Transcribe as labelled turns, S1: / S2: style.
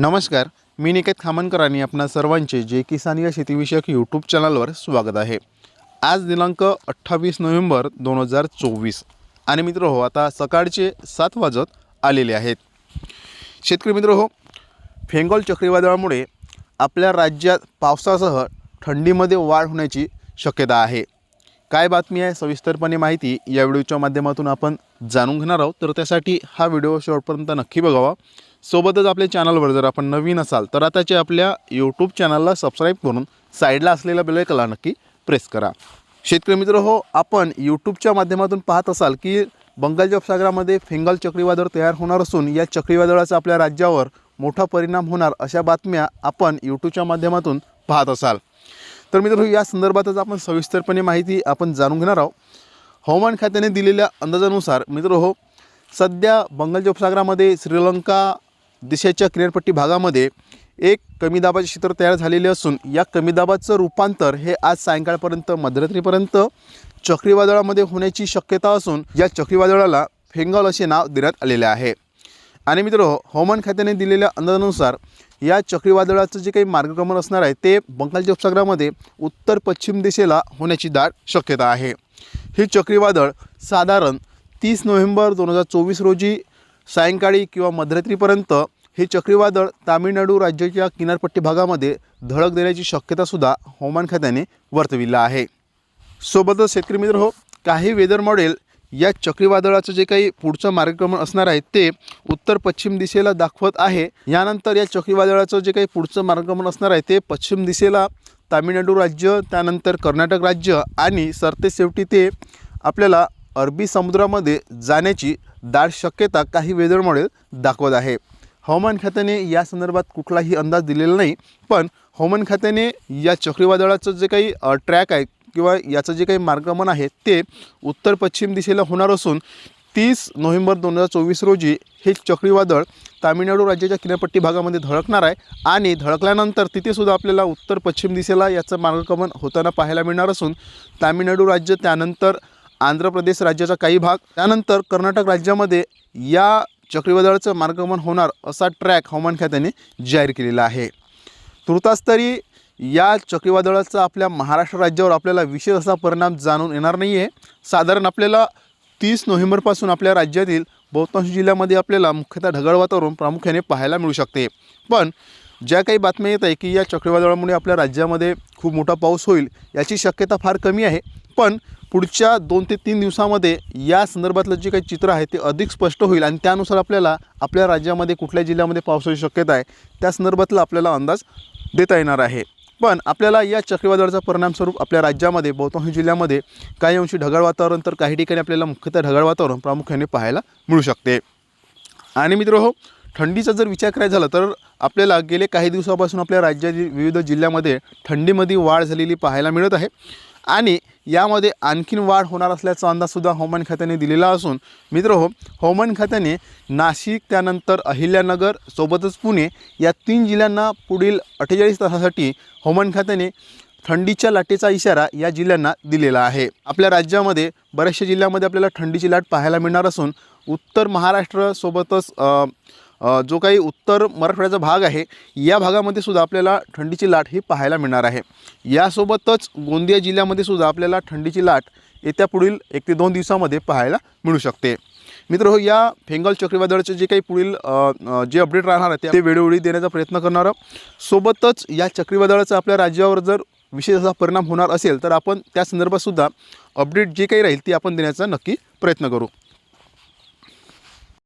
S1: नमस्कार मी निकेत खामनकर आणि आपणा सर्वांचे जे किसान या शेतीविषयक यूट्यूब चॅनलवर स्वागत आहे. आज दिनांक अठ्ठावीस नोव्हेंबर दोन हजार चोवीस आणि मित्र हो आता सकाळचे सात वाजत आलेले आहेत. शेतकरी मित्र हो फेंगॉल चक्रीवादळामुळे आपल्या राज्यात पावसासह थंडीमध्ये वाढ होण्याची शक्यता आहे. काय बातमी आहे? सविस्तरपणे माहिती या व्हिडिओच्या माध्यमातून आपण जाणून घेणार आहोत. तर त्यासाठी हा व्हिडिओ शेवटपर्यंत नक्की बघावा. सोबतच आपल्या चॅनलवर जर आपण नवीन असाल तर आताचे आपल्या यूट्यूब चॅनलला सबस्क्राईब करून साईडला असलेला बेलायकला नक्की प्रेस करा. शेतकरी मित्र हो आपण यूट्यूबच्या माध्यमातून पाहत असाल की बंगालच्या उपसागरामध्ये फिंगल चक्रीवादळ तयार होणार असून या चक्रीवादळाचा आपल्या राज्यावर मोठा परिणाम होणार अशा बातम्या आपण यूट्यूबच्या माध्यमातून पाहत असाल. तर मित्र या संदर्भातच आपण सविस्तरपणे माहिती आपण जाणून घेणार आहोत. हवामान खात्याने दिलेल्या अंदाजानुसार मित्र हो सध्या बंगालच्या उपसागरामध्ये श्रीलंका दिशेच्या किनारपट्टी भागामध्ये एक कमी दाबाचे क्षेत्र तयार झालेले असून या कमी दाबाचं रूपांतर हे आज सायंकाळपर्यंत मध्यरात्रीपर्यंत चक्रीवादळामध्ये होण्याची शक्यता असून या चक्रीवादळाला फेंगॉल असे नाव देण्यात आलेले आहे. आणि मित्र हवामान खात्याने दिलेल्या अंदाजानुसार या चक्रीवादळाचं जे काही मार्गक्रमण असणार आहे ते बंगालच्या उपसागरामध्ये उत्तर पश्चिम दिशेला होण्याची दाट शक्यता आहे. हे चक्रीवादळ साधारण तीस नोव्हेंबर दोन हजार चोवीस रोजी सायंकाळी किंवा मध्यरात्रीपर्यंत हे चक्रीवादळ तामिळनाडू राज्याच्या किनारपट्टी भागामध्ये धडक देण्याची शक्यतासुद्धा हवामान खात्याने वर्तविला आहे. सोबतच शेतकरी मित्र हो काही वेदर मॉडेल या चक्रीवादळाचं जे काही पुढचं मार्गक्रमण असणार आहे ते उत्तर पश्चिम दिशेला दाखवत आहे. यानंतर या चक्रीवादळाचं जे काही पुढचं मार्गक्रमण असणार आहे ते पश्चिम दिशेला तामिळनाडू राज्य त्यानंतर कर्नाटक राज्य आणि सरते शेवटी ते आपल्याला अरबी समुद्रामध्ये जाण्याची दाट शक्यता काही वेदर मॉडेल दाखवत आहे. हवामान खात्याने या संदर्भात कुठलाही अंदाज दिलेला नाही पण हवामान खात्याने या चक्रीवादळाचं जे काही ट्रॅक आहे किंवा याचं जे काही मार्गक्रमण आहे ते उत्तर पश्चिम दिशेला होणार असून तीस नोव्हेंबर दोन हजार चोवीस रोजी हे चक्रीवादळ तामिळनाडू राज्याच्या किनारपट्टी भागामध्ये धडकणार आहे आणि धडकल्यानंतर तिथेसुद्धा आपल्याला उत्तर पश्चिम दिशेला याचं मार्गक्रमण होताना पाहायला मिळणार असून तामिळनाडू राज्य त्यानंतर आंध्र प्रदेश राज्याचा काही भाग. त्यानंतर कर्नाटक राज्यामध्ये या चक्रीवादळाचं मार्गमन होणार असा ट्रॅक हवामान खात्याने जाहीर केलेला आहे. तुर्तास तरी या चक्रीवादळाचा आपल्या महाराष्ट्र राज्यावर आपल्याला विशेष असा परिणाम जाणून येणार नाही आहे साधारण आपल्याला तीस नोव्हेंबरपासून आपल्या राज्यातील बहुतांश जिल्ह्यामध्ये आपल्याला मुख्यतः ढगाळ वातावरण प्रामुख्याने पाहायला मिळू शकते. पण ज्या काही बातम्या येत आहे की या चक्रीवादळामुळे आपल्या राज्यामध्ये खूप मोठा पाऊस होईल याची शक्यता फार कमी आहे. पण पुढच्या दोन ते तीन दिवसामध्ये या संदर्भातलं जे काही चित्र आहे ते अधिक स्पष्ट होईल आणि त्यानुसार आपल्याला आपल्या राज्यामध्ये कुठल्या जिल्ह्यामध्ये पावसाची शक्यता आहे त्या संदर्भातला आपल्याला अंदाज देता येणार आहे. पण आपल्याला या चक्रीवादळाचा परिणामस्वरूप आपल्या राज्यामध्ये बहुतांश जिल्ह्यामध्ये काही अंशी ढगाळ वातावरण तर काही ठिकाणी आपल्याला मुख्यतः ढगाळ वातावरण प्रामुख्याने पाहायला मिळू शकते. आणि मित्र हो थंडीचा जर विचार करायचा झाला तर आपल्याला गेले काही दिवसापासून आपल्या राज्यातील विविध जिल्ह्यामध्ये थंडीमध्ये वाढ झालेली पाहायला मिळत आहे. आणि यामध्ये आणखीन वाढ होणार असल्याचा अंदाजसुद्धा हवामान खात्याने दिलेला असून मित्र हो हवामान खात्याने नाशिक त्यानंतर अहिल्यानगर सोबतच पुणे या तीन जिल्ह्यांना पुढील अठ्ठेचाळीस तासासाठी हवामान खात्याने थंडीच्या लाटेचा इशारा या जिल्ह्यांना दिलेला आहे. आपल्या राज्यामध्ये बऱ्याचशा जिल्ह्यामध्ये आपल्याला थंडीची लाट पाहायला मिळणार असून उत्तर महाराष्ट्र सोबतच जो काही उत्तर मराठवाड्याचा भाग आहे या भागामध्ये सुद्धा आपल्याला थंडीची लाट ही पाहायला मिळणार आहे. यासोबतच गोंदिया जिल्ह्यामध्ये सुद्धा आपल्याला थंडीची लाट येत्या पुढील एक ते दोन दिवसामध्ये पाहायला मिळू शकते. मित्र हो या फेंगल चक्रीवादळाचे जे काही पुढील जे अपडेट राहणार आहे ते वेळोवेळी देण्याचा प्रयत्न करणार सोबतच या चक्रीवादळाचा आपल्या राज्यावर जर विशेष असा परिणाम होणार असेल तर आपण त्या संदर्भातसुद्धा अपडेट जे काही राहील ती आपण देण्याचा नक्की प्रयत्न करू.